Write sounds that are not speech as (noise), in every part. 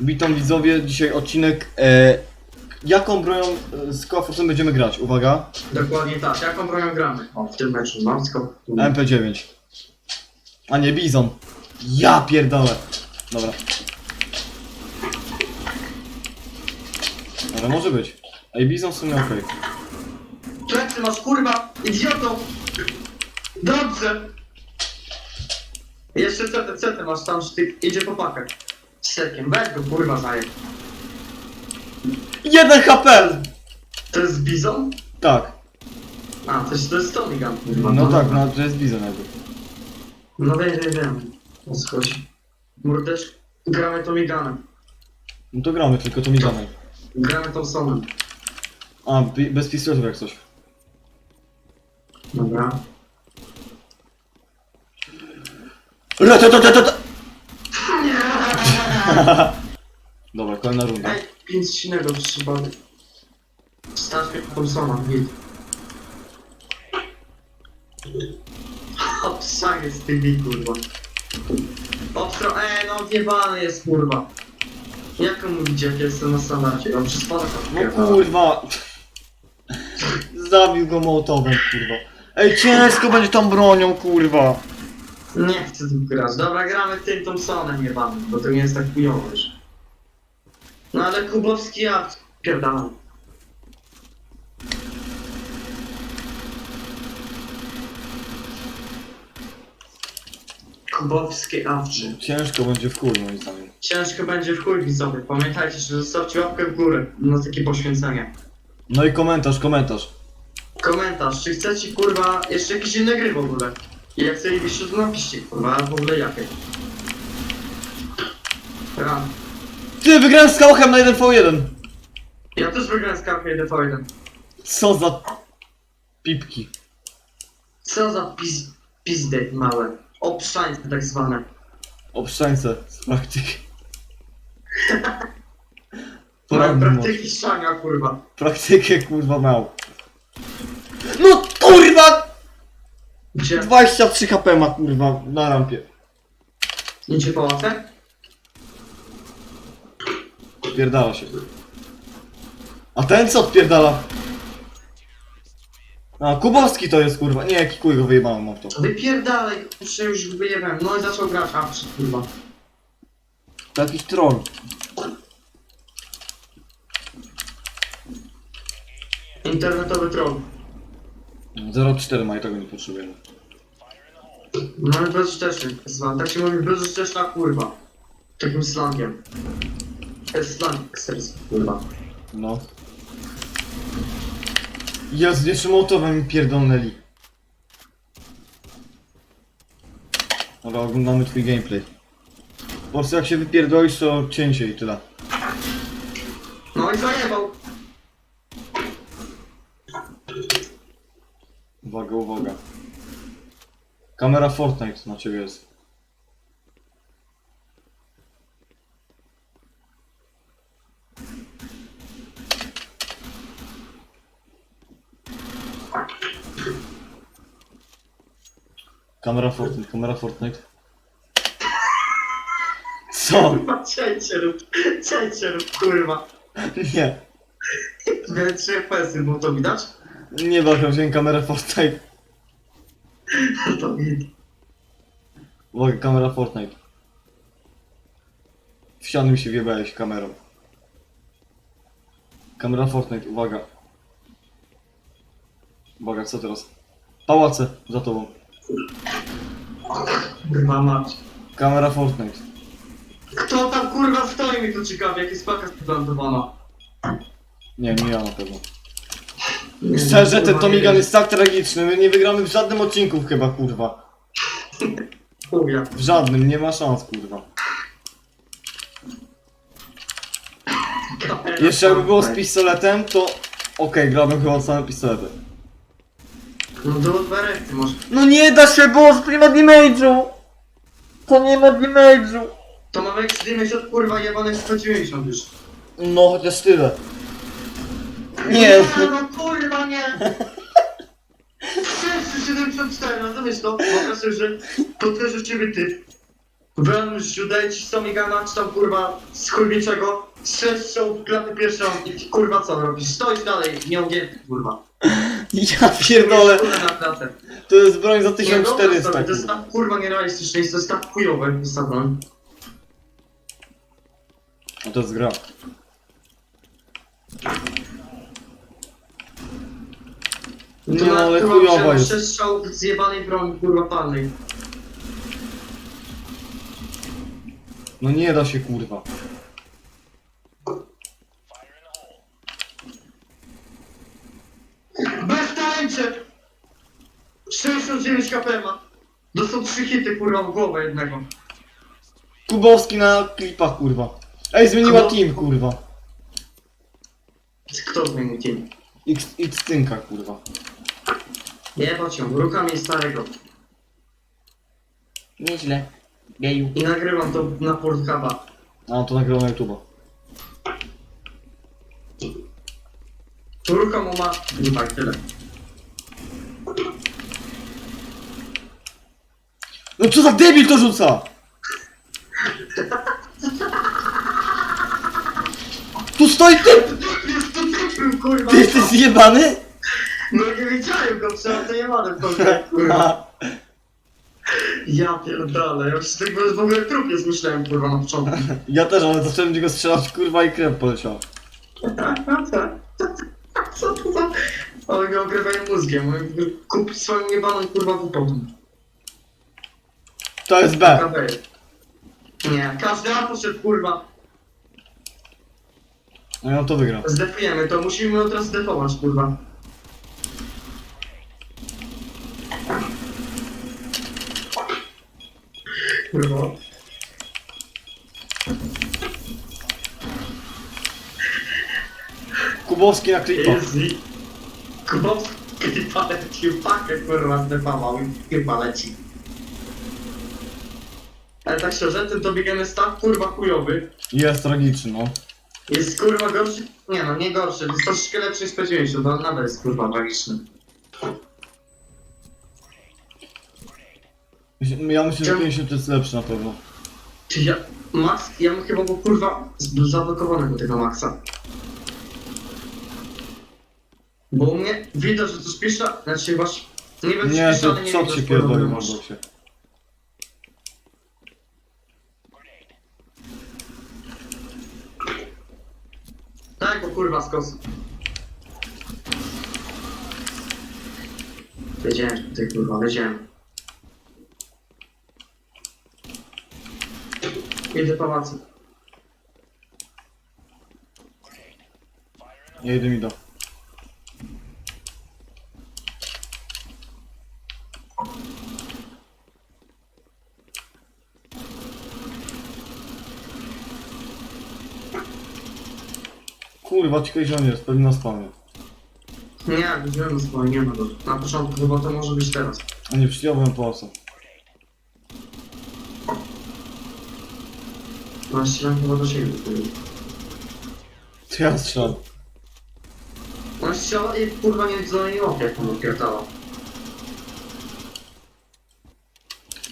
Witam widzowie, dzisiaj odcinek e, Jaką bronią e, z Koforsem będziemy grać? Uwaga, Dokładnie tak. Jaką bronią gramy? O, w tym meczu mam tylko... MP9 A nie, Bizon Ja pierdolę Dobra Ale może być Ej, Bizon w sumie okej Plecy masz kurwa! Idioto! Dobrze! Jeszcze CT, CT masz tam sztyk, idzie po pakę. Z sekiem, weź go kurwa zaję. Jeden HP! To jest Bizon? Tak, A, to jest, to jest Tommy Gun kurwa. no tak, no to jest Bizon jakby No wiem, wiem, wiem. O co chodzi. Mordeczko. Gramy Tommy Gunem. No to gramy, tylko to mi damy Gramy Thompsonem. A, bi- bez pistoletów jak coś Dobra. Retetetetete. (laughs) Dobra, kolejna runda Ej, pięć silnego. Stać mnie Thompsona, git. Obsag jest TV, kurwa. Obstro, ej, no odjebany jest, kurwa. Jak on mówić, jak jestem na standardzie? On przez No kurwa. Zabił go mołotowem, kurwa. Ej, ciężko będzie tą bronią, kurwa. Nie chcę tu grać. Dobra, gramy tym Thompsonem jebanym, bo to nie jest tak chujowo już. No ale Kubowski ja pierdalam. Kubowskie awczy. Ciężko będzie w kur, moim zdaniem. Ciężko będzie w chuj widzowie. Pamiętajcie, że zostawcie łapkę w górę na takie poświęcenie. No i komentarz, komentarz. Komentarz, czy chcecie kurwa jeszcze jakieś inne gry w ogóle? I jak chcielibyście to napiszcie kurwa, w ogóle jakie. Ty, wygrałem z Kałachem na 1v1. Ja też wygrałem z KP 1v1. Co za... Pipki. Co za pis... pizdy małe. Obszańce tak zwane. Obszczańce z praktyki. Mają Poradny praktyki szania kurwa. Praktykę, kurwa, miał. No, kurwa! Gdzie? 23 HP ma, kurwa, na rampie. Idzie pałacę? Odpierdala się. A ten co odpierdala? A, Kubowski to jest, kurwa. Nie, jaki kuj go wyjebałem, mam to. Wypierdalaj, kurczę już wyjebałem. No i zaczął grać, a przy kurwa. To jakiś troll. Internetowy troll. 0,4 ma i tego nie potrzebujemy. No i bezużyteczny, zwan. Tak się mówi bezużyteczna kurwa. Takim slangiem. To jest slang seryjski, kurwa. No. Jezu, jeszcze mołotowem mi pierdolnęli. Dobra, oglądamy twój gameplay. Po prostu jak się wypierdolisz, to cięcie i tyle. No i zajebał. Uwaga, uwaga. Kamera Fortnite na ciebie jest. Kamera Fortnite, kamera Fortnite. Co? (laughs) Cięcie rób, cięcie rób, kurwa. Nie. Miałem 3 FPS-y, bo to widać? Nie da się kamerę Fortnite. (laughs) To. Uwaga, kamera Fortnite. W ścianę mi się wjebałeś kamerą. Kamera Fortnite, uwaga. Uwaga, co teraz? Pałace za tobą. Kurwa mać. Kamera Fortnite. Kto tam kurwa stoi mi tu ciekawie, jak jest paka splantowana? Nie, nie ja na pewno. Szczerze, ten Tomigan jest tak tragiczny. My nie wygramy w żadnym odcinku chyba, kurwa. Chuja. W żadnym, nie ma szans, kurwa. Jeszcze jakby było z pistoletem, to... Okej, grałbym chyba same pistolety. No do odberek masz. No nie da się, bo to nie ma damage'u! To nie ma damage'u! To mamy ekstremie od kurwa jebanych 190 już. No, chociaż tyle. Nie, no kurwa nie! 674, rozumiesz to? Pokażę, że to też u ciebie ty. Wełnąć źródeł ci 100 migana, czy tam kurwa z chujniczego, strzeszczą w klatę pierwszą i kurwa co robisz? Stoisz dalej, nieugięty kurwa. Ja pierdolę, Kurwa na klatę. to jest broń za Nie, dobra, 1400. to jest kurwa. tak kurwa nierealistyczne, jest to jest tak chujowe, jest ta broń. No to jest gra. No, Nie, ale kurwa, chujowa jest. strzał w zjebanej broni, kurwa palnej. No nie da się kurwa. Bez tańczy! 69 kp ma. Dostał trzy hity kurwa w głowę jednego. Kubowski na klipach kurwa. Ej, zmieniła Kubo- team kurwa. Kto zmienił team? X, X tynka kurwa. Jebać ją, rukami starego. Nieźle. Geju. I nagrywam to na Pornhuba. A to nagrał na YouTube'a. Ruka mu ma... Nie tak, tyle. No co za debil to rzuca! Tu stoi kurwa! Ty jesteś zjebany? No nie widziałem go, przecież to nie ma w kurwa. Ja pierdolę, ja już tak w ogóle trup jest myślałem, kurwa, na początku. Ja też, ale zacząłem do niego strzelać kurwa i krew poleciała. Co to za... Ale go ogrywają mózgiem, kup swoją jebaną, kurwa, głupotą. To jest B. Nie, każdy A poszedł, kurwa. No ja to wygram. Zdefujemy to, musimy ją teraz zdefować, kurwa. Kurwa. Kubowski na klipach. Easy. Kubowski klipa leci, pakę kurwa zdefował i klipa leci. Ale tak szczerze, ten dobiegany staw kurwa chujowy. Jest tragiczny, no. Jest kurwa gorszy. Nie no, nie gorszy, jest troszeczkę lepszy niż spodziewałem się, to nadal jest kurwa tragiczny. Ja myślę, że Czemu? 50 to jest lepszy na pewno. Czy ja. Max, ja bym chyba był kurwa z- zablokowany do tego Maxa. Bo u mnie widać, że to spisza, znaczy właśnie. Nie wiem, czy Nie, spisza, to ale nie co się kurwa, pierdolił na masz. boksie. Tak, bo kurwa skos. Wiedziałem, ty kurwa, wiedziałem. Idę pałacu. Nie idę mi do. Kurwa, ciekawe on jest, pewnie na spawnie. Nie, widziałem spokojnie, nie ma go. Na początku chyba to może być teraz. A nie przyjąłem pałaca. No strzelam chyba do siebie. To ja strzelam. On strzela i kurwa nie widzę nie łapie, jak on odpierdala.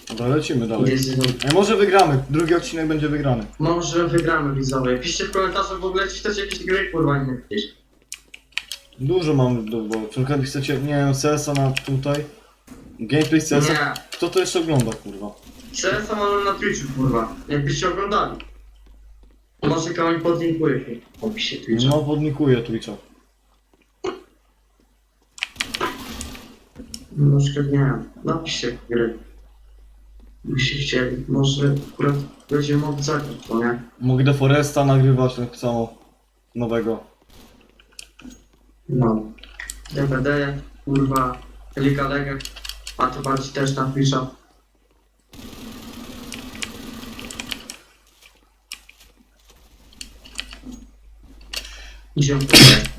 Dobra, lecimy dalej. Jest, Ej, może wygramy, drugi odcinek będzie wygrany. może wygramy widzowie. Piszcie w komentarzach w ogóle, czy chcecie jakieś gry kurwa inne gdzieś. Dużo mam do wyboru. Czy na przykład chcecie, nie wiem, CS-a na tutaj? Gameplay CS-a? Nie. Kto to jeszcze ogląda, kurwa? CS mamy na Twitchu kurwa. Jakbyście oglądali. Może komuś podlinkuję w opisie Twitcha. No, podnikuję Twitcha. Nie wiem. Napiszcie gry. Chcieli. Może akurat będziemy mogli zagrać, to nie? Mogę The Foresta nagrywać tak samo. Nowego. No. DVD, kurwa, Liga Legend, a to bardziej też na Twitcha.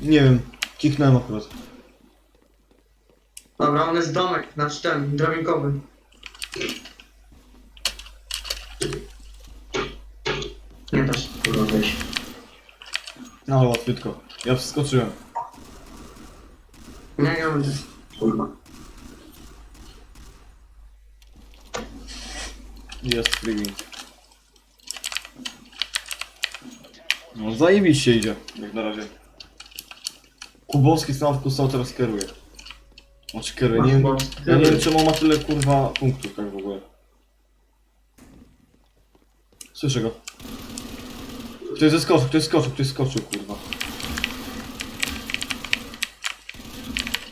Nie wiem, kiknąłem akurat. Dobra, on jest domek, znaczy ten, drabinkowy. Nie da się kurwa wejść. No, łatwiutko. Ja wskoczyłem. Nie, nie będę. Kurwa. Jest freewing. No zajebiście idzie, jak na razie. Kubowski stawku stał teraz kieruje. Znaczy kieruje, nie wiem, ja nie wiem czemu ma tyle kurwa punktów tak w ogóle. Słyszę go. Ktoś zeskoczył, ktoś skoczył, ktoś skoczył kurwa.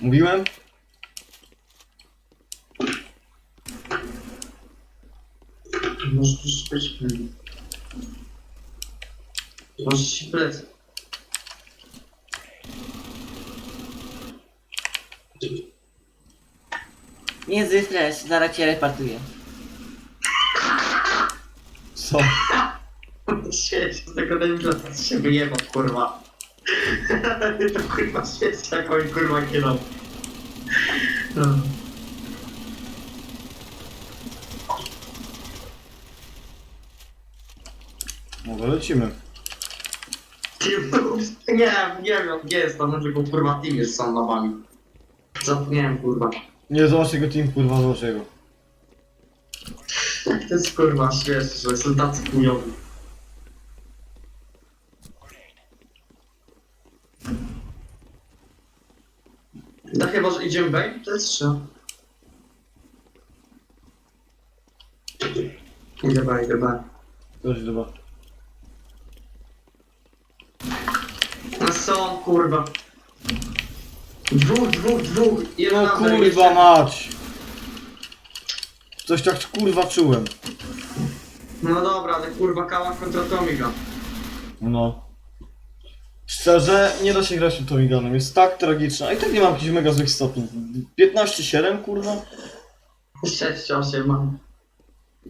Mówiłem? Może też być... Może ci plec. Nie zaraz cię repartuję. Co? Świeć, z tego z się wyjebał, kurwa. (laughs) to kurwa świeć, jak oni kurwa kiedą. No. Może lecimy. Team Noobs? Nie, nie wiem, gdzie jest tam, może go kurwa team jest sam na wami. Zapomniałem kurwa. Nie, zobacz jego team kurwa, zobacz jego. To jest kurwa śmieszne, że są tacy chujowi. No chyba, że idziemy B, to jest trzy. Idę B, idę B. Chodź, dobra. No są, kurwa. Dwóch, dwóch, dwóch. Jeden No under, kurwa jeszcze- mać! Coś tak kurwa czułem. No dobra, ale kurwa kała kontra Tomiga. No. Szczerze, nie da się grać tym Tomiganem, jest tak tragiczna. A i tak nie mam jakichś mega złych stopni. 15-7 kurwa? 6, 8 mam.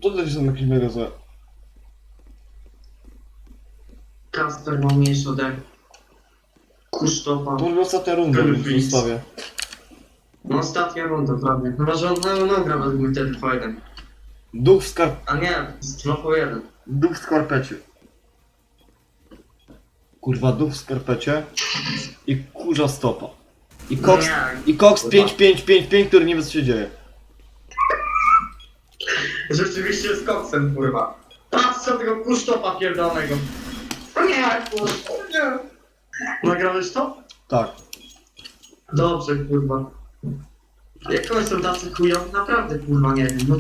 To też są jakieś mega złe. Kasper ma mniejszy ode mnie. Kusztopa. Kurwa ostatnia runda, więc Freeze. zostawię. No ostatnia runda prawie. Chyba, że on no, no gra według mnie wtedy po jeden. Duch w skarp... A nie, z 2 po 1. Duch w skarpecie. Kurwa, duch w skarpecie i kurza stopa. I Cox, Nie. i Cox 5-5-5-5, który nie wie co się dzieje. Rzeczywiście jest koksem, kurwa. Patrz co tego kusztopa pierdolonego. O nie, kurwa, o nie. Nagrałeś to? Tak. Dobrze, kurwa. Jak oni są tacy chujowi? Naprawdę, kurwa, nie wiem. No.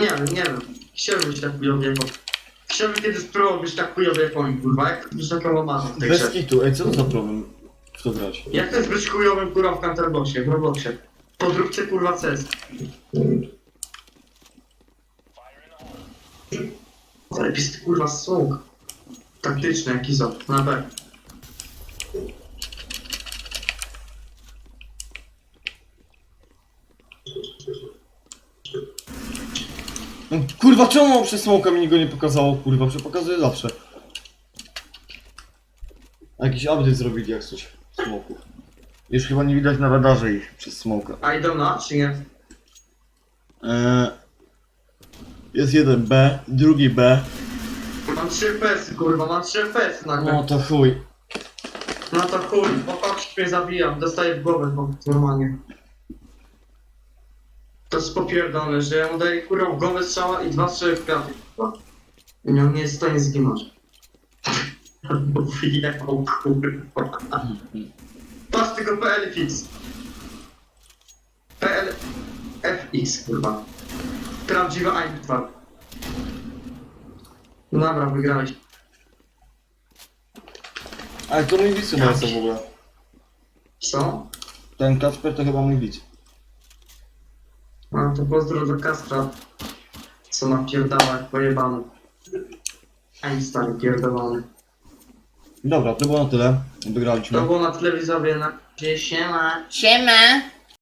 Nie wiem, nie wiem. Chciałbym być tak chujowy jak on. Chciałbym kiedyś spróbować być tak chujowy jak oni, kurwa. Jak taką łamazą w tej Bez grze. kitu, ej co to za problem w to grać? Jak to jest być chujowym, kurwa, w Counterboxie, w Robloxie? Podróbcie, kurwa, CS. Zajebisty, kurwa, sług. Taktyczny, jak Izo, na B. No, kurwa, czemu przez smoka mi go nie pokazało, kurwa, że pokazuje zawsze. Jakiś update zrobili jak coś smoków. Już chyba nie widać na radarze ich przez smoka. A idą na, czy nie? Eee, jest jeden B, drugi B. Mam 3 FPS, kurwa, mam 3 FPS nagle. No to chuj. No to chuj, bo koks mnie zabijam, dostaję w głowę bo normalnie. To jest popierdolone, że ja mu daję kurwa w głowę strzała i dwa strzały w kwiaty. I on nie jest w stanie zginąć. (laughs) Wyjechał kurwa. Patrz tylko PL fix. PL FX kurwa. Prawdziwa Eintracht. Dobra, wygrałeś. Ale to mój widz chyba jest w ogóle. Co? Ten Kacper to chyba mój widz. No to pozdro do Kastra, co napierdala jak pojebany. Aj stary pierdolony. Dobra, to było na tyle. To Wygraliśmy. było na telewizorze na... Gdzie siema. Siema!